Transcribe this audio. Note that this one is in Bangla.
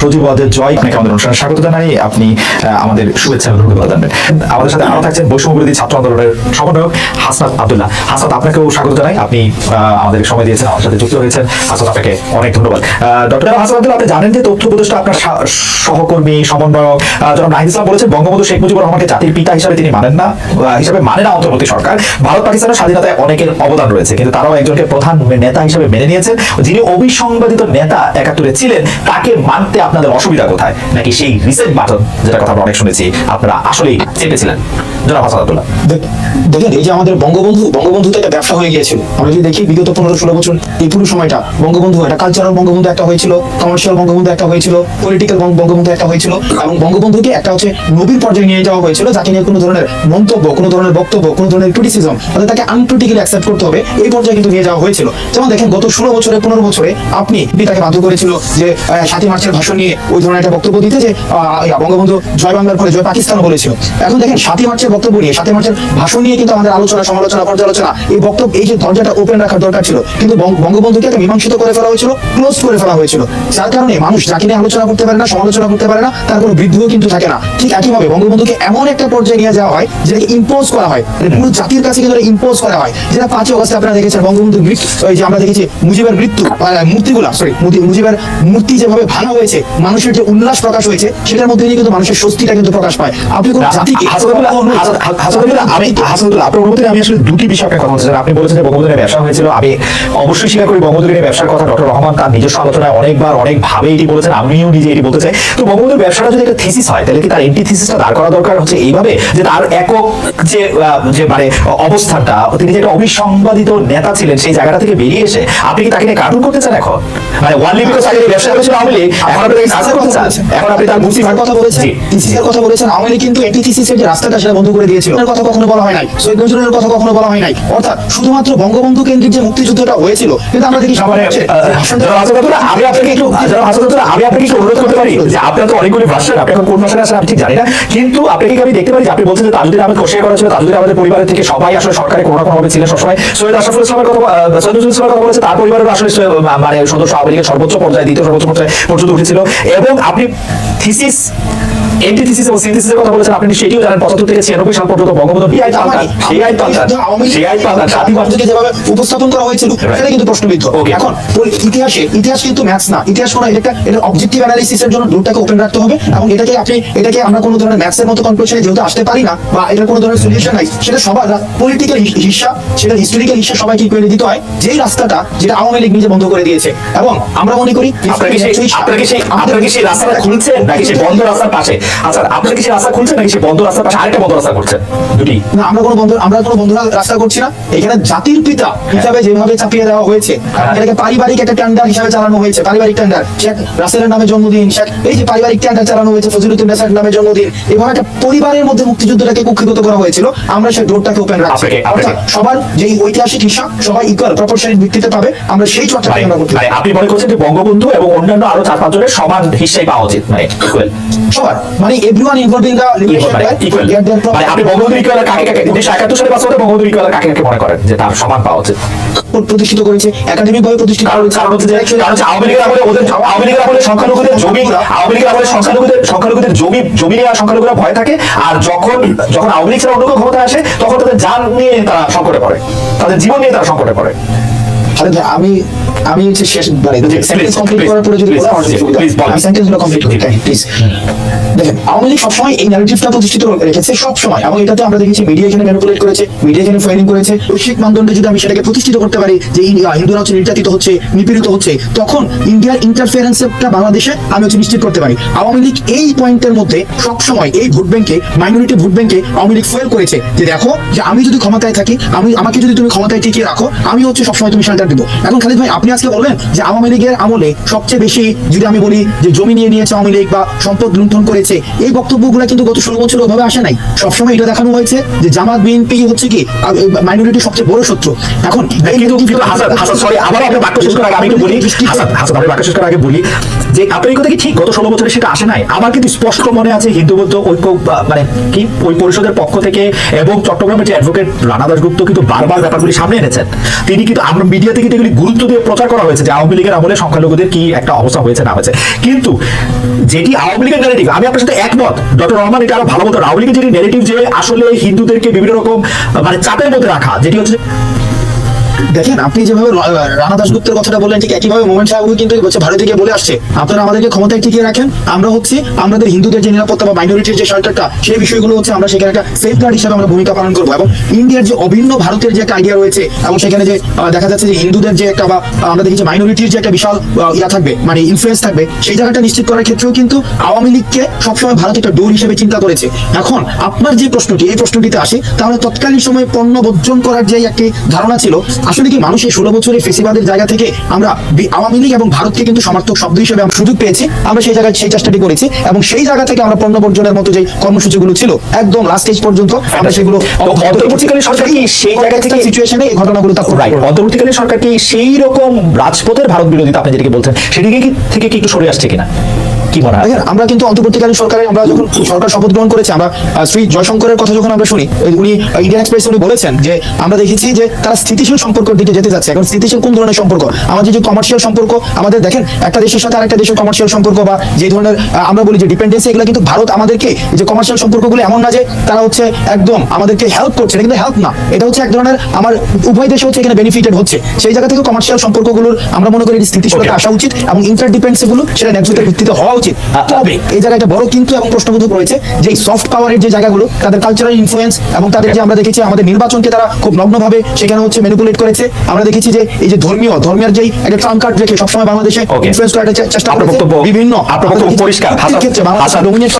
প্রতিবাদের জয়। আপনাকে আমাদের অনুষ্ঠানে স্বাগত জানাই। আপনি আমাদের শুভেচ্ছা ধন্যবাদ জানাবেন। আমাদের সাথে আরও থাকছেন বৈষম্য বিরোধী ছাত্র আন্দোলনের সমন্বয়ক হাসনাত আব্দুল্লাহ। হাসনাত, আপনাকেও স্বাগত জানাই। আপনি আমাদের সময় দিয়েছেন, আমাদের সাথে যুক্ত হয়েছেন। হাসনাত, আপনাকে অনেক ধন্যবাদ। ডক্টর হাসান আব্দুল্লাহ, আপনি জানেন যে তথ্য উপদেষ্টা, আপনার সহকর্মী, সমন্বয়ক জনাব নাহিদ ইসলাম বলেছেন, বঙ্গবন্ধু শেখ মুজিবুর রহমানকে জাতির পিতা হিসাবে তিনি মানেন না হিসাবে মানে না অন্তর্বর্তী সরকার। ভারত পাকিস্তানের স্বাধীনতায় অনেকের অবদান রয়েছে, কিন্তু তারাও একজনকে প্রধান নেতা হিসাবে মেনে নিয়েছেন। যিনি অবিসংবাদিত নেতা একাত্তরে ছিলেন, তাকে মানতে আপনাদের অসুবিধা কোথায়? নাকি সেই রিসেট বাটন যেটা কথা আমরা অনেক শুনেছি, আপনারা আসলেই চেপেছিলেন? জনাব দেখেন, এই যে আমাদের বঙ্গবন্ধু বঙ্গবন্ধু একটা ব্যবসা হয়ে গিয়েছিল। আমরা যদি দেখি, বিগত পনেরো ষোলো বছর, এই পুরো সময়টা, বঙ্গবন্ধু একটা কালচারাল বঙ্গবন্ধু একটা হয়েছিল কমার্শিয়াল বঙ্গবন্ধু একটা হয়েছিল পলিটিক্যাল বঙ্গবন্ধু একটা হয়েছিল, এবং বঙ্গবন্ধুকে একটা হচ্ছে নবীর পর্যায়ে নিয়ে যাওয়া হয়েছিল, যাকে নিয়ে কোনো ধরনের মন্তব্য, কোনো ধরনের বক্তব্য, কোনো ধরনের ক্রিটিসিজম অর্থাৎ তাকে আনক্রিটিক্যালি অ্যাকসেপ্ট করতে হবে, এই পর্যায়ে কিন্তু নিয়ে যাওয়া হয়েছিল। যেমন দেখেন, গত ষোলো বছরে, পনেরো বছরে আপনি পিতাকে বাধ্য করেছিল যে সাতই মার্চের ভাষণ নিয়ে ওই ধরনের একটা বক্তব্য দিতে যে বঙ্গবন্ধু জয় বাংলার পরে জয় পাকিস্তান বলেছিল। এখন দেখেন, সাতই মার্চের বক্তব্য নিয়ে, সাতই মার্চের ভাষণ নিয়ে কিন্তু আমাদের আলোচনা, সমালোচনা, পর্যালোচনা, এই বক্তব্য, এই যে দরজাটা ওপেন রাখার দরকার ছিল, কিন্তু বঙ্গবন্ধুকে একটা মীমাংসিত করে ফেলা হয়েছিল ক্লোজ করে ফেলা হয়েছিল। যার কারণে মানুষ যাকে নিয়ে আলোচনা করতে পারে না, সমালোচনা করতে পারে না, তার কোনো বৃদ্ধিও কিন্তু থাকে না। ঠিক একইভাবে বঙ্গবন্ধুকে এমন একটা পর্যায়ে নিয়ে যাওয়া হয়, যেটাকে ইম্পোজ করা হয় মানে পুরো জাতির কাছে কিন্তু ইম্পোজ করা হয়। যেটা পাঁচই অগস্টে আপনারা দেখেছেন, বঙ্গবন্ধুর মৃত্যু যে আমরা দেখেছি মুজিবের মৃত্যু মূর্তিগুলা সরি মুজিবের মূর্তি যেভাবে ভাঙা হয়েছে মানুষের যে উল্লাস প্রকাশ হয়েছে সেটার মধ্যে কিন্তু মানুষের স্বস্তিটা কিন্তু প্রকাশ পায়। আপনি কোন জাতিকে হাসানুল্লাহ, আমি হাসানুল্লাহ, আপনার অনুমতিতে আমি আসলে দুটি বিষয় আপনার কথা বলতে আপনি বলেছেন বঙ্গবন্ধু ব্যবসা হয়েছিল আমি অবশ্যই স্বীকার করি বঙ্গবন্ধু ব্যবসার কথা ডক্টর রহমান তার নিজস্ব আলোচনায় অনেকবার অনেক এটি বলেছেন আমিও নিজে এটি বলতে চাই। তো বঙ্গবন্ধুর ব্যবসাটা যদি একটা থিসিস হয় তাহলে কি তার এন্টি থিসিসটা দাঁড় করা দরকার হচ্ছে এইভাবে? যে তার একক যে যে মানে অবস্থানটা তিনি যে একটা অবিসংবাদিত নেতা ছিলেন সেই জায়গাটা থেকে বেরিয়ে এসে আপনি কি তাকে নিয়ে কার্টুন করতে চান এখন? মানে ব্যবসা করেছিল আওয়ামী লীগ এখন আপনি তাকে সাজা করতে এখন আপনি তার মুক্তি তার কথা বলেছেন থিসিসের কথা বলেছেন আওয়ামী লীগ কিন্তু এন্টি থিসিসের যে রাস্তাটা সেটা বন্ধ করে দিয়েছিল এর কথা কখনো বলা হয় নাই শহীদ নজরুলের কথা কখনো বলা হয় নাই। অর্থাৎ শুধুমাত্র বঙ্গবন্ধু কেন্দ্রিক যে মুক্তিযুদ্ধটা হয়েছিল কিন্তু আমরা দেখি হচ্ছে আহ, যে ভাষণটা- জনাব হাসান আব্দুল্লাহ, আমি আপনাকে একটু জনাব হাসান আব্দুল্লাহ, আমি আপনাকে একটু অনুরোধ করতে পারি যে আপনার তো অনেকগুলি ভাষণ আপনি এখন কোন আমি ঠিক জানি না কিন্তু আপনাকে আমি দেখতে পারি যে আপনি বলছেন যে তাজুদ্দিন আহমেদ কোশিয়া করা ছিল তাজুদ্দিন আমাদের পরিবারের থেকে সবাই আসলে সরকারে কোনো না কোনো ভাবে ছিলেন সবসময়। সৈয়দ আশরাফুল ইসলামের কথা সৈয়দ নজরুল ইসলামের কথা বলেছে তার পরিবারের আসলে মানে সদস্য আওয়ামী লীগের সর্বোচ্চ পর্যায়ে দ্বিতীয় সর্বোচ্চ পর্যায়ে পর্যন্ত উঠেছিল। এবং আপনি থিসিস এন্টিথিসিস এবং সিনথিসিসের কথা বলেছেন আপনি সেটিও জানেন পঁচাত্তর থেকে ছিয়ানব্বই সাল পর্যন্ত বঙ্গবন্ধু এই পাল্টান সেই আইন পাল্টান সেই আইন পাল্টান যেভাবে উপস্থাপন করা হয়েছিল সেটা কিন্তু প্রশ্নবিদ্ধ। এখন ইতিহাসে ইতিহাস কিন্তু ম্যাথস না। ইতিহাস কোনো এটা এটা অবজেক্টিভ অ্যানালিসিসের জন্য ডোরটাকে ওপেন রাখতে হবে। এবং এটাকে আপনি এটাকে আমরা কোনো ধরনের ম্যাথসের মতো কনক্লুশনে যেহেতু আসতে পারি না বা এটার কোনো ধরনের সলিউশন নাই সেটা সবার পলিটিক্যাল হিসাব সেটা হিস্টোরিক্যাল হিসাব সবাইকে করে দিতে হয়। যেই রাস্তাটা যেটা আওয়ামী লীগ নিজে বন্ধ করে দিয়েছে। এবং আমরা মনে করি আপনার কি সেই আপনার কি সেই আপনার কি সেই রাস্তাটা খুলছে নাকি সেই বন্ধ রাস্তার পাশে? আচ্ছা আপনার কি রাস্তা খুলছে নাকি সেই বন্ধ রাস্তার পাশে আরেকটা বন্ধ রাস্তা করছেন দুটি। না আমরা কোনো বন্ধু আমরা কোনো বন্ধুরা রাস্তা করছি না। এখানে জাতির পিতা হিসাবে যেভাবে চাপিয়ে দেওয়া হয়েছে হ্যাঁ। এটাকে পারিবারিক একটা টেন্ডার হিসাবে চালানো হয়েছে। পারিবারিক টেন্ডার শেখ রাসেলের নামে জন্মদিন শেখ এই যে পারিবারিক টেন্ডার চালানো হয়েছে ফজলুদ্দিন নেসার নামে জন্মদিন এভাবে একটা পরিবারের মধ্যে মুক্তিযুদ্ধটাকে কুক্ষিগত করা হয়েছিল। আমরা সেই ডোরটাকে ওপেন রাখছি। সবার যে ঐতিহাসিক হিসাব সবাই ইকুয়াল প্রপোর্শনের ভিত্তিতে পাবে আমরা সেই মানে- করতে আপনি মনে করছেন যে বঙ্গবন্ধু এবং অন্যান্য আরও চার পাঁচজনের সমান হিসাবে পাওয়া উচিত মানে সবার। মানে এভরিওয়ান ইনভলভড ইন Equal, মানে আপনি বঙ্গবন্ধু ইকুয়াল কাকে কাকে উনিশশো একাত্তর সালে বাস্তবতা বঙ্গবন্ধু ইকুয়াল কাকে কাকে মনে করেন? যে তার সমান পাওয়া উচিত। প্রতিষ্ঠিত করেছে একাডেমিক ভাবে প্রতিষ্ঠিত কারণ হচ্ছে যে কারণ হচ্ছে আওয়ামী লীগের আমলে ওদের আওয়ামী লীগের আমলে সংখ্যালঘুদের জমি আওয়ামী লীগের আমলে সংখ্যালঘুদের সংখ্যালঘুদের জমি জমি নিয়ে সংখ্যালঘুরা ভয় থাকে আর যখন যখন আওয়ামী লীগ ছাড়া অন্য কেউ ক্ষমতায় আসে তখন তাদের জান নিয়ে তারা সংকটে পড়ে। তাদের জীবন নিয়ে তারা সংকটে পড়ে। আমি আমি হচ্ছে শেষ মানে কমপ্লিট করার পরে যদি। আমি সেন্টেন্সগুলো কমপ্লিট করি প্লিজ দেখেন, আওয়ামী লীগ সবসময় এই ন্যারেটিভটা প্রতিষ্ঠিত রেখেছে সব সময় এবং এটাতে আমরা দেখেছি মিডিয়া এখানে ম্যানিপুলেট করেছে মিডিয়া এখানে ফ্রেমিং করেছে। বৈশ্বিক মানদণ্ডে যদি আমি সেটাকে প্রতিষ্ঠিত করতে পারি, যে হিন্দুরা হচ্ছে নির্যাতিত হচ্ছে, নিপীড়িত হচ্ছে, তখন ইন্ডিয়ার ইন্টারফারেন্সটা বাংলাদেশে আমি হচ্ছে নিশ্চিত করতে পারি। আওয়ামী লীগ এই পয়েন্টের মধ্যে সবসময় এই ভোট ব্যাংকে মাইনরিটি ভোট ব্যাংকে আওয়ামী লীগ ফেল করেছে। যে দেখো, যে আমি যদি ক্ষমতায় থাকি, আমি, আমাকে যদি তুমি ক্ষমতায় টিকিয়ে রাখো, আমি হচ্ছে সবসময় তুমি শেল্টার দিব। এখন খালিদ ভাই, আপনি আজকে বলবেন যে আওয়ামী লীগের আমলে সবচেয়ে বেশি যদি আমি বলি যে জমি নিয়ে নিয়েছে আওয়ামী লীগ বা সম্পদ লুণ্ঠন করেছে হয়েছে। এই বক্তব্যগুলো কিন্তু গত ষোলো বছর ওভাবে আসে নাই। সবসময় এটা দেখানো হয়েছে যে জামাত বিএনপি হচ্ছে কি মাইনরিটি সবচেয়ে বড় শত্রু। এখন কিন্তু কিন্তু হাসান হাসান সরি আবার আপনি বাক্য শেষ করার আগে আমি বলি। হাসান হাসান আমি বাক্য শেষ করার আগে বলি যে আপনার কথা কি ঠিক? গত ষোলো বছরে সেটা আসে নাই। আমার কিন্তু স্পষ্ট মনে আছে হিন্দু বৌদ্ধ ঐক্য মানে কি ওই পরিষদের পক্ষ থেকে এবং চট্টগ্রামের যে অ্যাডভোকেট রানা দাসগুপ্ত কিন্তু বারবার ব্যাপারগুলি সামনে এনেছেন। তিনি কিন্তু আমরা মিডিয়াতে কিন্তু এগুলি গুরুত্ব দিয়ে প্রচার করা হয়েছে যে আওয়ামী লীগের আমলে সংখ্যালঘুদের কি একটা অবস্থা হয়েছে না হয়েছে। কিন্তু যেটি আওয়ামী লীগের আমি আপনার সাথে একমত। ডক্টর রহমান, এটা আরও ভালো মতো রাহুলিকে যেটি নেগেটিভ যে আসলে হিন্দুদেরকে বিভিন্ন রকম মানে চাপের মধ্যে রাখা, যেটি হচ্ছে দেখেন, আপনি যেভাবে রানা দাসগুপ্তের কথাটা বললেন, ঠিক একইভাবে মোহন সাহেবও কিন্তু হচ্ছে ভারতে গিয়ে বলে আসছে। আপনারা আমাদেরকে ক্ষমতায় টিকিয়ে রাখেন। আমরা হচ্ছে আমাদের হিন্দুদের যে নিরাপত্তা বা মাইনরিটির যে সরকারটা সেই বিষয়গুলো হচ্ছে আমরা সেখানে একটা সেফগার্ড হিসেবে আমরা ভূমিকা পালন করব। এবং ইন্ডিয়ার যে অভিন্ন ভারতের যে একটা আইডিয়া রয়েছে, এবং সেখানে যে দেখা যাচ্ছে যে হিন্দুদের যে একটা বা আমরা দেখি যে মাইনরিটির যে একটা বিশাল ইয়া থাকবে মানে ইনফ্লুয়েন্স থাকবে, সেই জায়গাটা নিশ্চিত করার ক্ষেত্রেও কিন্তু আওয়ামী লীগকে সবসময় ভারত একটা ডোর হিসেবে চিন্তা করেছে। এখন আপনার যে প্রশ্নটি, এই প্রশ্নটিতে আসে, তাহলে তৎকালীন সময়ে পণ্য বর্জন করার যে একটি ধারণা ছিল আসলে কি মানুষ এই ষোলো বছরের ফেসিবাদের জায়গা থেকে আমরা আওয়ামী লীগ এবং ভারতকে কিন্তু সমর্থক শব্দ হিসেবে আমরা সুযোগ পেয়েছি। আমরা সেই জায়গায় সেই চেষ্টাটি করেছি এবং সেই জায়গা থেকে আমরা পণ্য বর্জনের মতো যে কর্মসূচিগুলো ছিল একদম লাস্ট স্টেজ পর্যন্ত আমরা সেগুলো অন্তর্বর্তীকালীন সরকার কি সেই জায়গা থেকে সিচুয়েশনে এই ঘটনাগুলো তা রাইট অন্তর্বর্তীকালীন সরকার কি সেই রকম রাজপথের ভারত বিরোধিতা আপনি যেটাকে বলছেন সেদিকে কি থেকে কি একটু সরে আসছে কিনা? কি দেখেন আমরা কিন্তু অন্তর্বর্তীকালীন সরকারে আমরা যখন সরকার শপথ গ্রহণ করেছে আমরা শ্রী জয়শঙ্করের কথা যখন আমরা শুনি উনি ইন্ডিয়ান এক্সপ্রেস উনি বলেছেন যে আমরা দেখেছি যে তারা স্থিতিশীল সম্পর্কের দিকে যেতে যাচ্ছে। এখন স্থিতিশীল কোন ধরনের সম্পর্ক? আমাদের যে কমার্শিয়াল সম্পর্ক আমাদের দেখেন একটা দেশের সাথে আরেকটা দেশের কমার্শিয়াল সম্পর্ক বা যে ধরনের আমরা বলি যে ডিপেন্ডেন্সি এগুলো কিন্তু ভারত আমাদেরকে যে কমার্শিয়াল সম্পর্কগুলো এমন না যে তারা হচ্ছে একদম আমাদেরকে হেল্প করছে এটা কিন্তু হেল্প না। এটা হচ্ছে এক ধরনের আমার উভয় দেশে হচ্ছে এখানে বেনিফিটেড হচ্ছে। সেই জায়গা থেকে কমার্শিয়াল সম্পর্কগুলোর আমরা মনে করি স্থিতিশীলতা আসা উচিত এবং ইন্টার ডিপেন্ডেন্সিগুলো সেটা ন্যায্যতার ভিত্তিতে হওয়া উচিত তবে এই জায়গায় একটা বড় কিন্তু এবং প্রশ্নবোধক রয়েছে যে সফট পাওয়ারের যে জায়গাগুলো তাদের কালচারাল ইনফ্লুয়েন্স এবং তাদের যে আমরা দেখেছি আমাদের নির্বাচনকে তারা খুব নগ্নভাবে সেখানে হচ্ছে ম্যানিপুলেট করেছে আমরা দেখেছি যে এই যে ধর্মীয় ধর্মের যেই একটা ট্রাম্প কার্ড রেখে সবসময় বাংলাদেশে. ইনফ্লুয়েন্স করার চেষ্টা বিভিন্ন পরিষ্কার। ক্ষেত্রে dominant